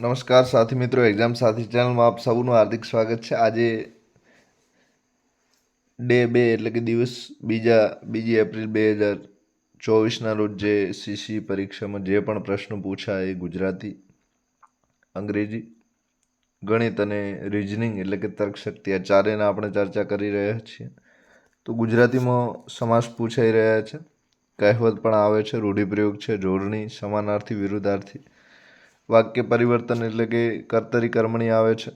નમસ્કાર સાથી મિત્રો એક્ઝામ સાથી ચેનલમાં આપ સૌનું હાર્દિક સ્વાગત છે. આજે ડે બે એટલે કે દિવસ બીજા, બીજી એપ્રિલ બે હજાર ચોવીસના રોજ જે સીસી પરીક્ષામાં જે પણ પ્રશ્નો પૂછાય એ ગુજરાતી, અંગ્રેજી, ગણિત અને રિઝનિંગ એટલે કે તર્કશક્તિ આ ચારેના આપણે ચર્ચા કરી રહ્યા છીએ. તો ગુજરાતીમાં સમાસ પૂછાઈ રહ્યા છે. કહેવત પણ આવે છે, રૂઢિપ્રયોગ છે, જોડણી, સમાનાર્થી, વિરુદ્ધાર્થી. વાક્ય પરિવર્તન એટલે કે કર્તરી કર્મણી આવે છે.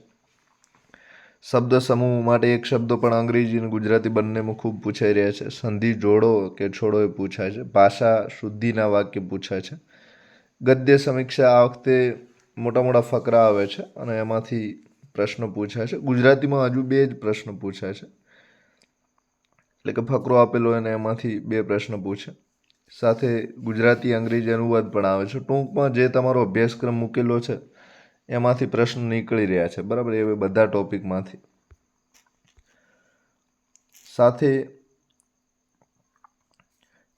શબ્દ સમૂહ માટે એક શબ્દ પણ અંગ્રેજી અને ગુજરાતી બંનેમાં ખૂબ પૂછાઈ રહ્યા છે. સંધિ જોડો કે છોડો એ પૂછાય છે. ભાષા શુદ્ધિના વાક્ય પૂછાય છે. ગદ્ય સમીક્ષા આ વખતે મોટા મોટા ફકરા આવે છે અને એમાંથી પ્રશ્નો પૂછાય છે. ગુજરાતીમાં હજુ બે જ પ્રશ્નો પૂછાય છે. એટલે કે ફકરો આપેલો અને એમાંથી બે પ્રશ્ન પૂછે. સાથે ગુજરાતી અંગ્રેજી અનુવાદ પણ આવે છે. ટૂંકમાં જે તમારો અભ્યાસક્રમ મૂકેલો છે, એમાંથી પ્રશ્ન નીકળી રહ્યા છે. બરાબર? એ બધા ટોપિકમાંથી. સાથે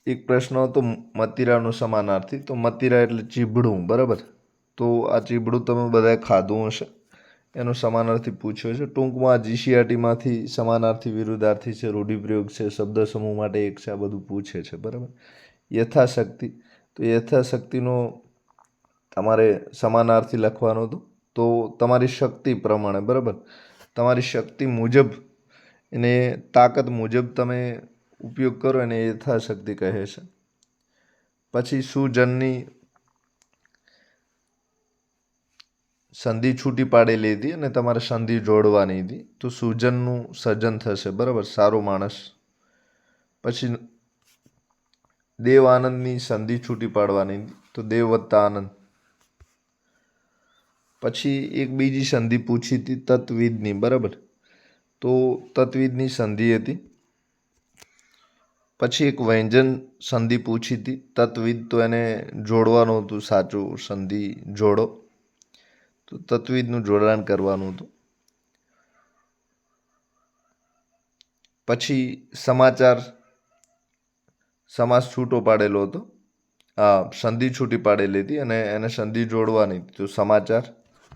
એક પ્રશ્ન હતો મતીરાનો સમાનાર્થી. તો મતીરા એટલે ચીબડું, બરાબર? તો આ ચીબડું તમે બધાએ ખાધું હશે. એનો સમાનાર્થી પૂછ્યો છે. ટૂંકમાં જીસીઆરટીમાંથી સમાનાર્થી વિરુદ્ધાર્થી છે, રૂઢિપ્રયોગ છે શબ્દ સમૂહ માટે એક છે, આ બધું પૂછે છે. બરાબર? યથાશક્તિ. તો યથાશક્તિનો તમારે સમાનાર્થી લખવાનો હતો. તો તમારી શક્તિ પ્રમાણે, બરાબર? તમારી શક્તિ મુજબ, એને તાકાત મુજબ તમે ઉપયોગ કરો, એને યથાશક્તિ કહે છે. પછી સુજનની સંધિ છૂટી પાડેલી હતી અને તમારે સંધિ જોડવાની હતી. તો સુજનનું સર્જન થશે, બરાબર? સારો માણસ. પછી દેવ આનંદની સંધિ છૂટી પાડવાની, તો દેવ વત્તા આનંદ. પછી એક બીજી સંધિ પૂછી હતી તત્વિદની બરાબર? તો તત્વિદની સંધિ હતી. પછી એક વ્યંજન સંધિ પૂછી હતી તત્વિદ તો એને જોડવાનું હતું, સાચું સંધિ જોડો. તો તત્વિદનું જોડાણ કરવાનું હતું. પછી સમાચાર સમાસ છૂટો પાડેલો હતો. સંધિ છૂટી પાડેલી હતી અને એને સંધિ જોડવાની હતી. તો સમાચાર,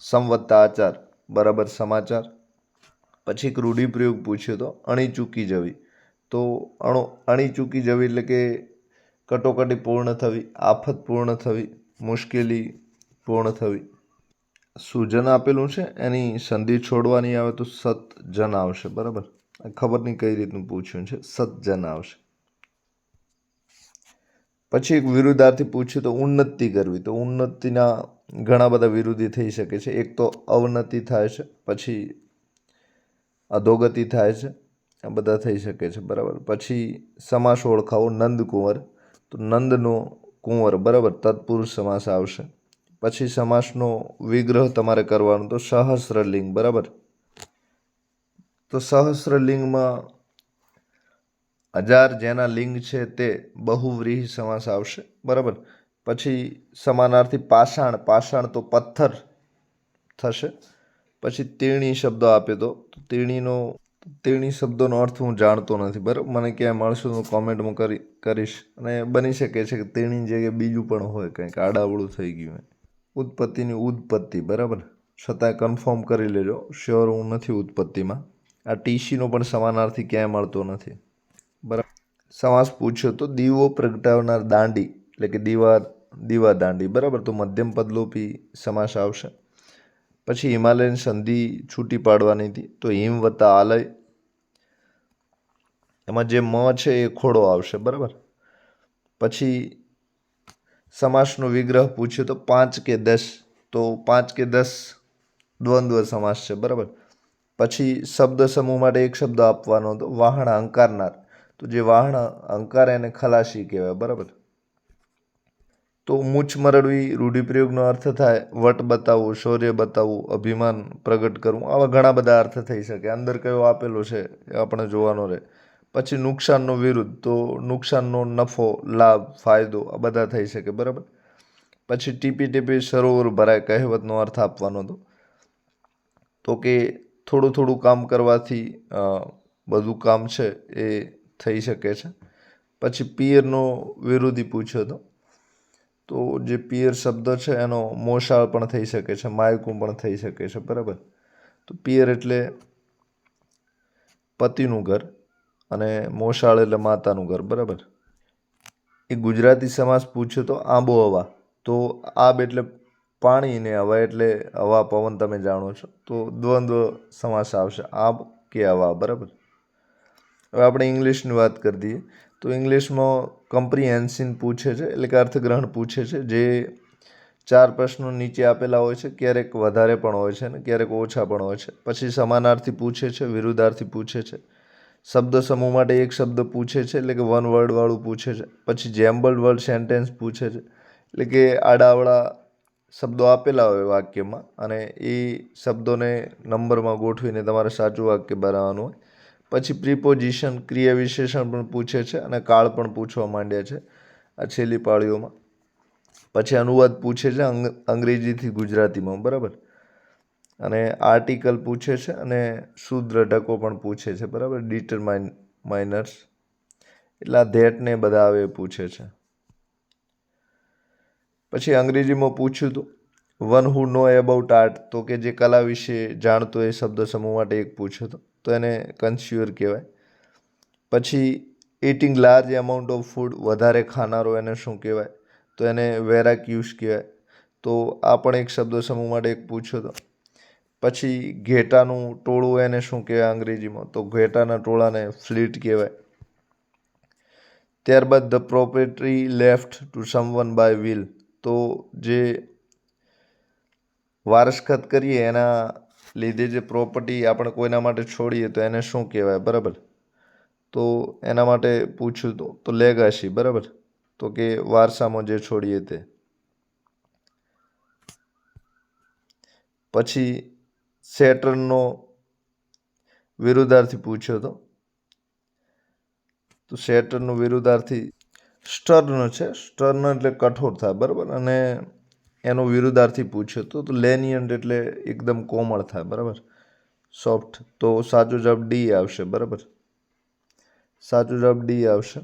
સંવત્તા આચાર, બરાબર સમાચાર. પછી એક રૂઢિપ્રયોગ પૂછ્યો હતો અણી ચૂકી જવી. તો અણો, અણી ચૂકી જવી એટલે કે કટોકટી પૂર્ણ થવી, આફત પૂર્ણ થવી, મુશ્કેલી પૂર્ણ થવી. સૂજન આપેલું છે, એની સંધિ છોડવાની આવે તો સતજન આવશે, બરાબર? ખબર નહીં કઈ રીતનું પૂછ્યું છે, સતજન આવશે. પછી એક વિરુદ્ધાર્થી પૂછ્યું તો ઉન્નતિ કરવી. તો ઉન્નતિના ઘણા બધા વિરોધી થઈ શકે છે. એક તો અવનતિ થાય છે, પછી અધોગતિ થાય છે, આ બધા થઈ શકે છે, બરાબર. પછી સમાસ ઓળખાવો નંદ કુંવર. તો નંદનો કુંવર, બરાબર, તત્પુરુષ સમાસ આવશે. પછી સમાસનો વિગ્રહ તમારે કરવાનો તો સહસ્રલિંગ, બરાબર. તો સહસ્રલિંગમાં હજાર જેના લિંગ છે તે બહુવ્રીહી સમાસ આવશે, બરાબર? પછી સમાનાર્થી પાષાણ પાષાણ તો પથ્થર થશે. પછી તીર્ણી શબ્દ આપે તો તીર્ણીનો તીર્ણી શબ્દોનો અર્થ હું જાણતો નથી, બરાબર? મને ક્યાંય મળશે હું કોમેન્ટમાં કરી, કરીશ. અને બની શકે છે કે તીર્ણી જગ્યાએ બીજું પણ હોય કંઈક આડાવડું થઈ ગયું હોય. ઉત્પત્તિની ઉત્પત્તિ, બરાબર? છતાંય કન્ફર્મ કરી લેજો. શ્યોર હું નથી ઉત્પત્તિમાં. આ ટીસીનો પણ સમાનાર્થી ક્યાંય મળતો નથી. બરાબર. સમાસ પૂછ્યો તો દીવો પ્રગટાવનાર દાંડી, એટલે કે દીવા દીવા દાંડી, બરાબર? તો મધ્યમ પદલોપી સમાસ આવશે. પછી હિમાલયન સંધિ છૂટી પાડવાની હતી, તો હિમ વત્તા આલય. એમાં જે મ છે એ ખોડો આવશે, બરાબર? પછી સમાસનો વિગ્રહ પૂછ્યો તો પાંચ કે દસ, તો પાંચ કે દસ દ્વંદ્વ સમાસ છે, બરાબર? પછી શબ્દ સમૂહ માટે એક શબ્દ આપવાનો હતો, વાહણ અંકારનાર તો જે વાહણ અંકાર એને ખલાસી કહેવાય, બરાબર? તો મૂછ મરડવી, રૂઢિપ્રયોગનો અર્થ થાય વટ બતાવવું, શૌર્ય બતાવવું, અભિમાન પ્રગટ કરવું, આવા ઘણા બધા અર્થ થઈ શકે. અંદર કયો આપેલો છે એ આપણે જોવાનો રહે. પછી નુકસાનનો વિરુદ્ધ, તો નુકસાનનો નફો, લાભ, ફાયદો, આ બધા થઈ શકે, બરાબર? પછી ટીપી ટીપી સરોવર ભરાય, કહેવતનો અર્થ આપવાનો હતો તો કે થોડું થોડું કામ કરવાથી બધું કામ છે એ થઈ શકે છે. પછી પિયરનો વિરોધી પૂછ્યો હતો. તો જે પિયર શબ્દ છે એનો મોસાળ પણ થઈ શકે છે, માયકું પણ થઈ શકે છે, બરાબર? તો પિયર એટલે પતિનું ઘર અને મોસાળ એટલે માતાનું ઘર, બરાબર? એ ગુજરાતી સમાસ પૂછ્યો તો આબોહવા. તો આબ એટલે પાણી ને હવા એટલે હવા, પવન તમે જાણો છો. તો દ્વંદ્વ સમાસ આવશે, આબ કે હવા, બરાબર? હવે આપણે ઇંગ્લિશની વાત કરી દઈએ. તો ઇંગ્લિશમાં કમ્પ્રિહેન્સિન પૂછે છે, એટલે કે અર્થગ્રહણ પૂછે છે. જે ચાર પ્રશ્નો નીચે આપેલા હોય છે, ક્યારેક વધારે પણ હોય છે અને ક્યારેક ઓછા પણ હોય છે. પછી સમાનાર્થી પૂછે છે, વિરુદ્ધાર્થી પૂછે છે. શબ્દ સમૂહ માટે એક શબ્દ પૂછે છે, એટલે કે વન વર્ડવાળું પૂછે છે. પછી જેમ્બલ્ડ વર્ડ સેન્ટેન્સ પૂછે છે, એટલે કે આડાવડા શબ્દો આપેલા હોય વાક્યમાં. અને એ શબ્દોને નંબરમાં ગોઠવીને તમારે સાચું વાક્ય બનાવવાનું હોય. પછી પ્રિપોઝિશન, ક્રિયા વિશેષણ પણ પૂછે છે અને કાળ પણ પૂછવા માંડ્યા છે આ છેલ્લી પાળીઓમાં. પછી અનુવાદ પૂછે છે અંગ, અંગ્રેજીથી ગુજરાતીમાં, બરાબર? અને આર્ટિકલ પૂછે છે અને શુદ્ર ઢકો પણ પૂછે છે, બરાબર? Determine, miners. એટલે આ ધેટને બધા આવે પૂછે છે. પછી અંગ્રેજીમાં પૂછ્યું હતું, one who know about art? તો કે જે કલા વિશે જાણતો એ શબ્દ સમૂહ માટે એક પૂછ્યો હતો. તો એને કન્સ્યુઅર કહેવાય. પછી eating large amount of food વધારે ખાનારો એને શું કહેવાય? તો એને વેરાક્યુસ કહેવાય. તો આ પણ એક શબ્દ સમૂહ માટે એક પૂછ્યો હતો પછી ઘેટાનું ટોળું એને શું કહેવાય અંગ્રેજીમાં? તો ઘેટાના ટોળાને ફ્લીટ કહેવાય. ત્યારબાદ the property left to someone by will. તો જે વારસખત કરીએ એના લીધે જે પ્રોપર્ટી આપણે કોઈના માટે છોડીએ તો એને શું કહેવાય? બરાબર? તો એના માટે પૂછ્યું તો લેગાસી બરાબર? તો કે વારસામાં જે છોડીએ તે. પછી સેટરનો વિરુદ્ધાર્થી પૂછ્યો હતો તો સેટરનો વિરુદ્ધાર્થી સ્ટર્ન છે. સ્ટર્ન એટલે કઠોર થાય, બરાબર? અને એનો વિરુદ્ધાર્થી પૂછ્યો હતો તો લેનિયન્ટ એટલે એકદમ કોમળ થાય, બરાબર? સોફ્ટ. તો સાચો જવાબ ડી આવશે, બરાબર? સાચો જવાબ ડી આવશે.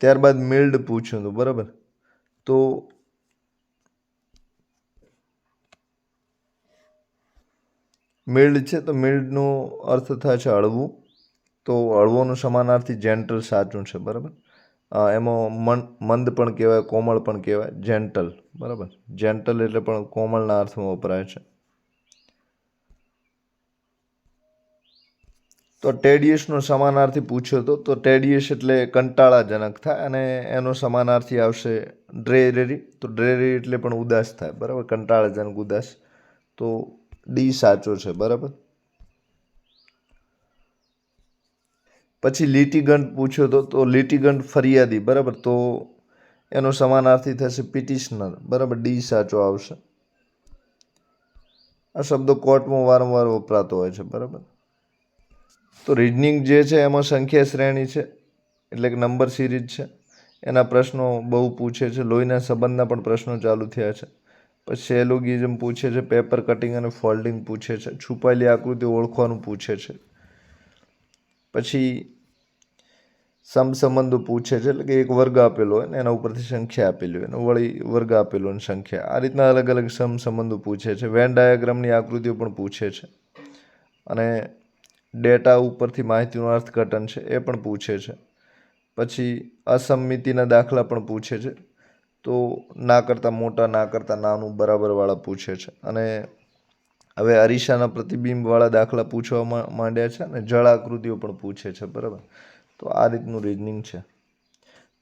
ત્યારબાદ મિલ્ડ પૂછ્યું હતું, બરાબર? તો મિલ્ડ છે, તો મિલ્ડનો અર્થ થાય છે હળવું. તો હળવોનું સમાનાર્થી જેન્ટલ સાચું છે, બરાબર? એમાં મન, મંદ પણ કહેવાય, કોમળ પણ કહેવાય જેન્ટલ બરાબર? જેન્ટલ એટલે પણ કોમળના અર્થમાં વપરાય છે. તો ટેડિયસનો સમાનાર્થી પૂછ્યો હતો તો ટેડિયસ એટલે કંટાળાજનક થાય અને એનો સમાનાર્થી આવશે ડ્રેરેરી. તો ડ્રેરી એટલે પણ ઉદાસ થાય. બરાબર? કંટાળાજનક ઉદાસ. તો ડી સાચો છે. બરાબર? પછી લીટીગંટ પૂછ્યો તો તો લીટીગંટ ફરિયાદી, બરાબર? તો એનો સમાનાર્થી થશે પિટિશનર. બરાબર? ડી સાચો આવશે. આ શબ્દો કોર્ટમાં વારંવાર વપરાતો હોય છે, બરાબર? તો રીઝનિંગ જે છે, એમાં સંખ્યા શ્રેણી છે, એટલે કે નંબર સિરીઝ છે. એના પ્રશ્નો બહુ પૂછે છે. લોહીના સંબંધના પણ પ્રશ્નો ચાલુ થયા છે. પછી સેલોગિઝમ પૂછે છે પેપર કટિંગ અને ફોલ્ડિંગ પૂછે છે. છુપાયેલી આકૃતિ ઓળખવાનું પૂછે છે. પછી સમસંબંધો પૂછે છે. એટલે કે એક વર્ગ આપેલો હોય ને, એના ઉપરથી સંખ્યા આપેલી હોય. અને વળી વર્ગ આપેલો અને સંખ્યા. આ રીતના અલગ અલગ સમસંબંધો પૂછે છે. વેન ડાયાગ્રામની આકૃતિઓ પણ પૂછે છે. અને ડેટા ઉપરથી માહિતીનું અર્થઘટન છે, એ પણ પૂછે છે. પછી અસંમિતિના દાખલા પણ પૂછે છે. તો ના કરતાં મોટા, ના કરતાં નાનું બરાબરવાળા પૂછે છે. અને હવે અરીસાના પ્રતિબિંબવાળા દાખલા પૂછવા માંડ્યા છે અને જળ આકૃતિઓ પણ પૂછે છે, બરાબર? તો આ રીતનું રીઝનિંગ છે.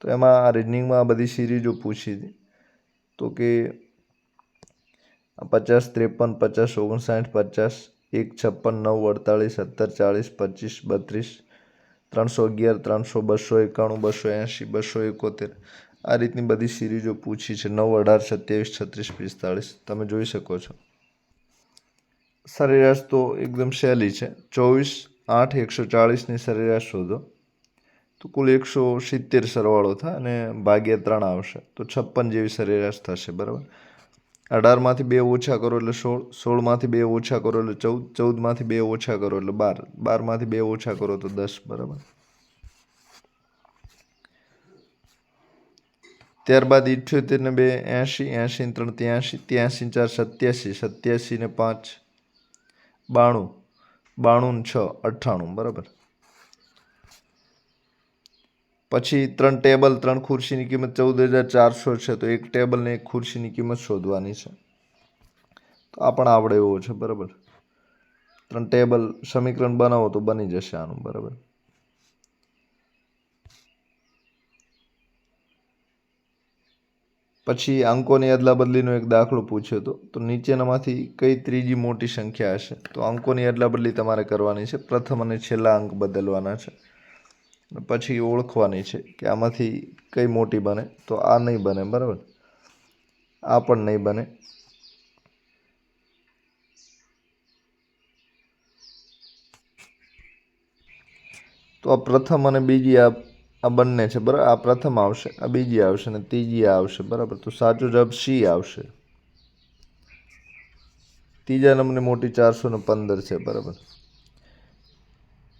તો એમાં આ રીઝનિંગમાં આ બધી સિરીઝો પૂછી હતી. તો કે પચાસ ત્રેપન, પચાસ ઓગણસાઠ, પચાસ એક, છપ્પન, નવ, અડતાળીસ, સત્તર, ચાળીસ, પચીસ, બત્રીસ, ત્રણસો અગિયાર, ત્રણસો, બસો એકાણું, બસો એંશી, બસો એકોતેર. આ રીતની બધી સિરીઝો પૂછી છે. નવ, અઢાર, સત્યાવીસ, છત્રીસ, પિસ્તાળીસ. તમે જોઈ શકો છો. સરેરાશ તો એકદમ સહેલી છે. ચોવીસ, આઠ, એકસો ચાળીસની સરેરાશ શોધો. તો કુલ એકસો સિત્તેર સરવાળો થાય અને ભાગ્યા ત્રણ આવશે. તો છપ્પન જેવી સરેરાશ થશે, બરાબર? અઢારમાંથી બે ઓછા કરો એટલે સોળ, સોળમાંથી બે ઓછા કરો એટલે ચૌદ, ચૌદમાંથી બે ઓછા કરો એટલે બાર, બારમાંથી બે ઓછા કરો તો દસ, બરાબર? ત્યારબાદ ઇઠ્યોતેર ને બે એંશી એંશીને ત્રણ ત્યાંશી ત્યાંશી ચાર સત્યાસી સત્યાસી ને પાંચ બાણું. બાણું છ, અઠ્ઠાણું, બરાબર. પછી ત્રણ ટેબલ, ત્રણ ખુરશીની કિંમત ચૌદ હજાર ચારસો છે, તો એક ટેબલ ને એક ખુરશીની કિંમત શોધવાની છે. તો આ પણ આવડે એવો છે, બરાબર. ત્રણ ટેબલ સમીકરણ બનાવો તો બની જશે આનું, બરાબર. પછી અંકોની અદલા બદલીનો એક દાખલો પૂછ્યો હતો. તો નીચેનામાંથી કઈ ત્રીજી મોટી સંખ્યા હશે? તો અંકોની અદલા બદલી તમારે કરવાની છે. પ્રથમ અને છેલ્લા અંક બદલવાના છે. પછી ઓળખવાની છે કે આમાંથી કઈ મોટી બને. તો આ નહીં બને, બરાબર? આ પણ નહીં બને. તો આ પ્રથમ અને બીજી આ આ બંને છે, બરાબર? આ પ્રથમ આવશે, આ બીજી આવશે અને ત્રીજી આવશે, બરાબર? તો સાચો જવાબ સી આવશે. ત્રીજા નંબરની મોટી ચારસો ને પંદર છે, બરાબર?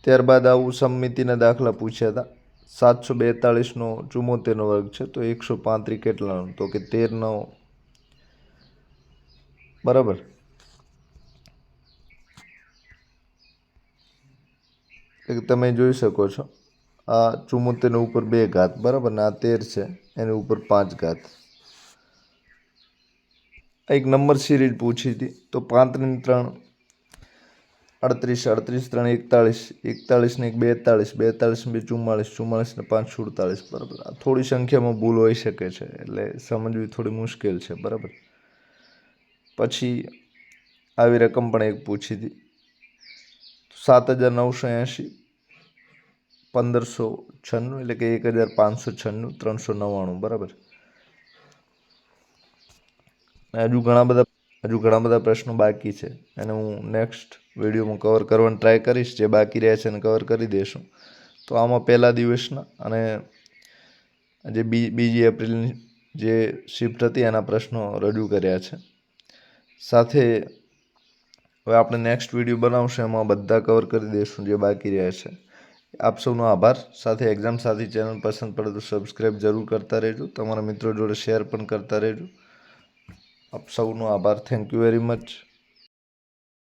ત્યારબાદ આવું સમિતિના દાખલા પૂછ્યા હતા. સાતસો બેતાળીસનો ચુમ્મોતેરનો વર્ગ છે, તો એકસો પાંત્રીસ કેટલાનો? તો કે તેરનો. બરાબર? તમે જોઈ શકો છો. આ ચુમ્મોતેરની ઉપર બે ઘાત, બરાબર? ને આ તેર છે, એની ઉપર પાંચ ઘાત. એક નંબર સિરીઝ પૂછી હતી, તો પાંત્રીસ ત્રણ, અડત્રીસ અડત્રીસ ત્રણ, એકતાળીસ એકતાળીસ ને એક બેતાળીસ બેતાળીસને બે, ચુમ્માળીસ ચુમ્માળીસ ને પાંચ, સુડતાળીસ, બરાબર. આ થોડી સંખ્યામાં ભૂલ હોઈ શકે છે, એટલે સમજવી થોડી મુશ્કેલ છે, બરાબર. પછી આવી રકમ પણ એક પૂછી હતી, સાત હજાર નવસો એંશી પંદરસો છન્નું એટલે કે એક હજાર પાંચસો છન્નું, ત્રણસો નવ્વાણું, બરાબર? હજુ ઘણા બધા, હજુ ઘણા બધા પ્રશ્નો બાકી છે. એને હું નેક્સ્ટ વિડીયોમાં કવર કરવાની ટ્રાય કરીશ. જે બાકી રહ્યા છે એને કવર કરી દઈશું તો આમાં પહેલા દિવસના અને જે બી, બીજી એપ્રિલની જે શિફ્ટ હતી એના પ્રશ્નો રજૂ કર્યા છે. સાથે હવે આપણે નેક્સ્ટ વીડિયો બનાવશું. એમાં બધા કવર કરી દઈશું જે બાકી રહ્યા છે. આપ સૌનો આભાર. સાથે એક્ઝામ સાથી ચેનલ પસંદ પડે તો સબસ્ક્રાઈબ જરૂર કરતા રહેજો. તમારા મિત્રો જોડે શેર પણ કરતા રહેજો. આપ સૌનો આભાર. Thank you very much